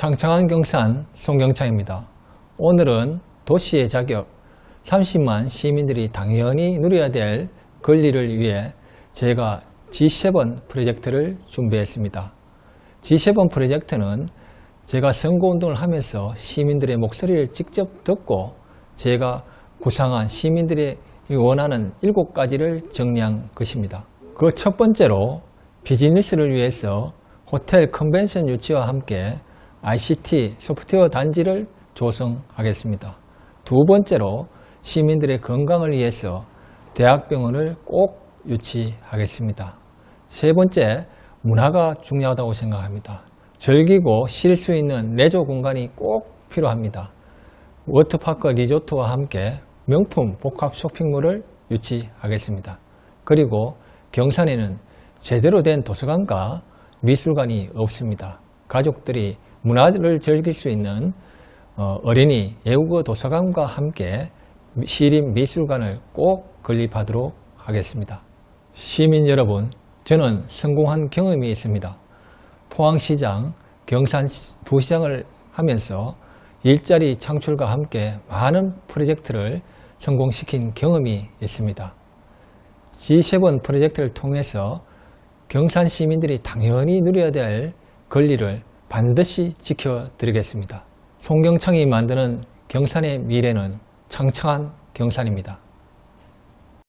창창한 경산 송경창입니다. 오늘은 도시의 자격 30만 시민들이 당연히 누려야 될 권리를 위해 제가 G7 프로젝트를 준비했습니다. G7 프로젝트는 제가 선거운동을 하면서 시민들의 목소리를 직접 듣고 제가 구상한 시민들이 원하는 7가지를 정리한 것입니다. 그 첫 번째로 비즈니스를 위해서 호텔 컨벤션 유치와 함께 ICT 소프트웨어 단지를 조성하겠습니다. 두 번째로 시민들의 건강을 위해서 대학병원을 꼭 유치하겠습니다. 세 번째, 문화가 중요하다고 생각합니다. 즐기고 쉴 수 있는 레저 공간이 꼭 필요합니다. 워터파크 리조트와 함께 명품 복합 쇼핑몰을 유치하겠습니다. 그리고 경산에는 제대로 된 도서관과 미술관이 없습니다. 가족들이 문화를 즐길 수 있는 어, 어린이 예우거 도서관과 함께 시립 미술관을 꼭 건립하도록 하겠습니다. 시민 여러분, 저는 성공한 경험이 있습니다. 포항시장, 경산 부시장을 하면서 일자리 창출과 함께 많은 프로젝트를 성공시킨 경험이 있습니다. G7 프로젝트를 통해서 경산 시민들이 당연히 누려야 될 권리를 반드시 지켜드리겠습니다. 송경창이 만드는 경산의 미래는 창창한 경산입니다.